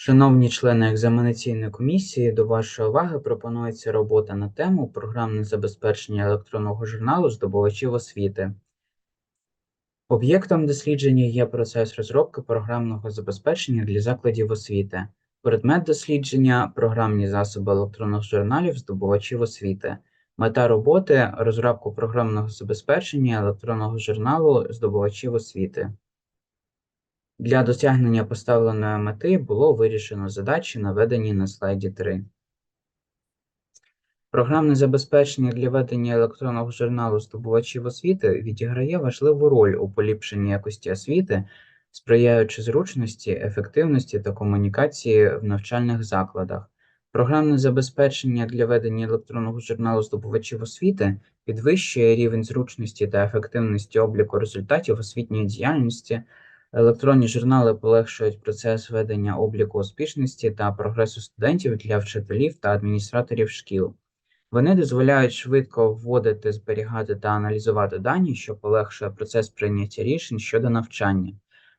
Шановні члени екзаменаційної комісії, до вашої уваги пропонується робота на тему програмне забезпечення електронного журналу здобувачів освіти. Об'єктом дослідження є процес розробки програмного забезпечення для закладів освіти. Предмет дослідження програмні засоби електронних журналів здобувачів освіти. Мета роботи розробку програмного забезпечення електронного журналу здобувачів освіти. Для досягнення поставленої мети було вирішено задачі, наведені на слайді 3. Програмне забезпечення для ведення електронного журналу здобувачів освіти відіграє важливу роль у поліпшенні якості освіти, сприяючи зручності, ефективності та комунікації в навчальних закладах. Програмне забезпечення для ведення електронного журналу здобувачів освіти підвищує рівень зручності та ефективності обліку результатів освітньої діяльності. Електронні журнали полегшують процес ведення обліку успішності та прогресу студентів для вчителів та адміністраторів шкіл. Вони дозволяють швидко вводити, зберігати та аналізувати дані, що полегшує процес прийняття рішень щодо навчання.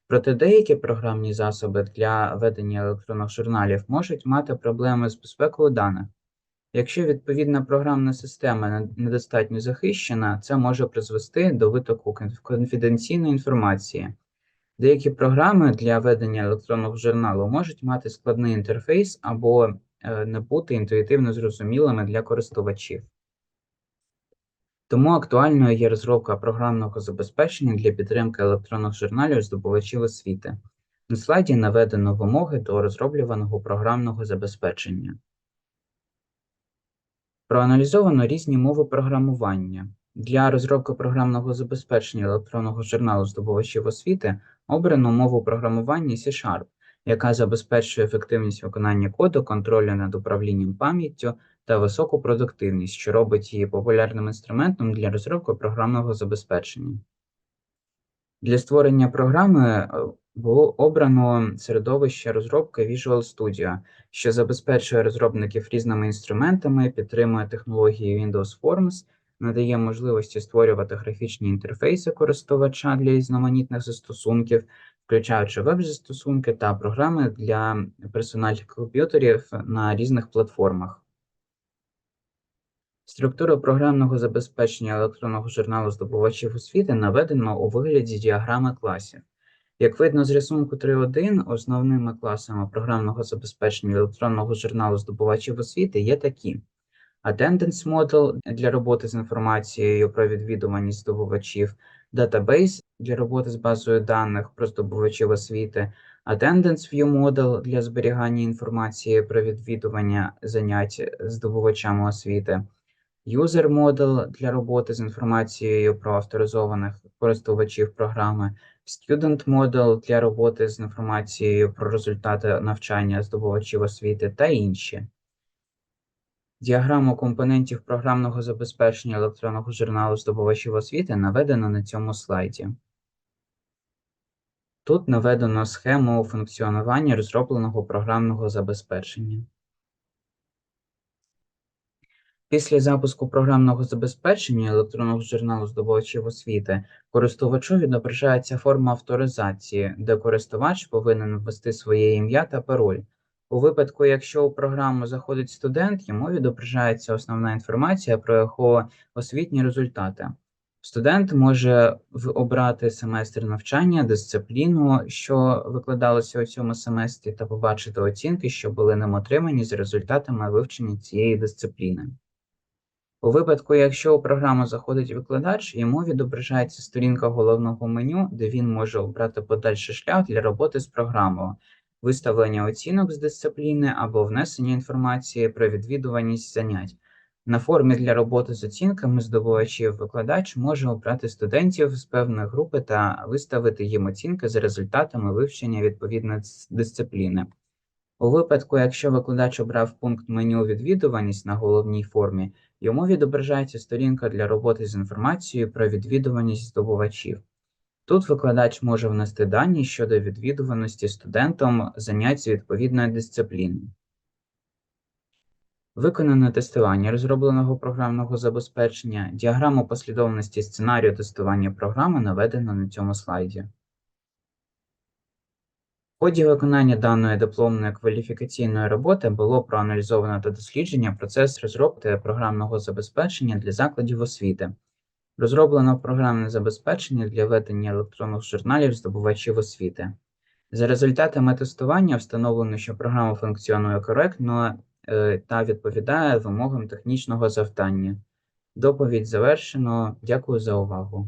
Проте деякі програмні засоби для ведення електронних журналів можуть мати проблеми з безпекою даних. Якщо відповідна програмна система недостатньо захищена, це може призвести до витоку конфіденційної інформації. Деякі програми для ведення електронного журналу можуть мати складний інтерфейс або е, не бути інтуїтивно зрозумілими для користувачів. Тому актуальною є розробка програмного забезпечення для підтримки електронних журналів здобувачів освіти. На слайді наведено вимоги до розроблюваного програмного забезпечення. Проаналізовано різні мови програмування. Для розробки програмного забезпечення електронного журналу здобувачів освіти обрано мову програмування C-Sharp, яка забезпечує ефективність виконання коду, контролю над управлінням пам'яттю та високу продуктивність, що робить її популярним інструментом для розробки програмного забезпечення. Для створення програми е, було обрано середовище розробки Visual Studio, що забезпечує розробників різними інструментами, підтримує технології Windows Forms, надає можливості створювати графічні інтерфейси користувача для різноманітних застосунків, включаючи веб-застосунки та програми для персональних комп'ютерів на різних платформах. Структуру програмного забезпечення електронного журналу здобувачів освіти наведено у вигляді діаграми класів. Як видно з рисунку 3.1, основними класами програмного забезпечення електронного журналу здобувачів освіти є такі: Attendance Model для роботи з інформацією про відвідуваність здобувачів, Database для роботи з базою даних про здобувачів освіти, Attendance View Model для зберігання інформації про відвідування занять здобувачами освіти, User Model для роботи з інформацією про авторизованих користувачів програми, Student Model для роботи з інформацією про результати навчання здобувачів освіти та інші. Діаграму компонентів програмного забезпечення електронного журналу здобувачів освіти наведено на цьому слайді. Тут наведено схему функціонування розробленого програмного забезпечення. Після запуску програмного забезпечення електронного журналу здобувачів освіти користувачу відображається форма авторизації, де користувач повинен ввести своє ім'я та пароль. У випадку, якщо у програму заходить студент, йому відображається основна інформація про його освітні результати. Студент може обрати семестр навчання, дисципліну, що викладалося у цьому семестрі, та побачити оцінки, що були ним отримані за результатами вивчення цієї дисципліни. У випадку, якщо у програму заходить викладач, йому відображається сторінка головного меню, де він може обрати подальший шлях для роботи з програмою, виставлення оцінок з дисципліни або внесення інформації про відвідуваність занять. На формі для роботи з оцінками здобувачів викладач може обрати студентів з певної групи та виставити їм оцінки за результатами вивчення відповідної дисципліни. У випадку, якщо викладач обрав пункт меню відвідуваність на головній формі, йому відображається сторінка для роботи з інформацією про відвідуваність здобувачів. Тут викладач може внести дані щодо відвідуваності студентом занять з відповідної дисципліни. Виконане тестування розробленого програмного забезпечення, діаграму послідовності сценарію тестування програми наведено на цьому слайді. ході виконання даної дипломної кваліфікаційної роботи було проаналізовано та дослідження процес розробки програмного забезпечення для закладів освіти. Розроблено програмне забезпечення для ведення електронних журналів здобувачів освіти. За результатами тестування встановлено, що програма функціонує коректно е, та відповідає вимогам технічного завдання. Доповідь завершено. Дякую за увагу.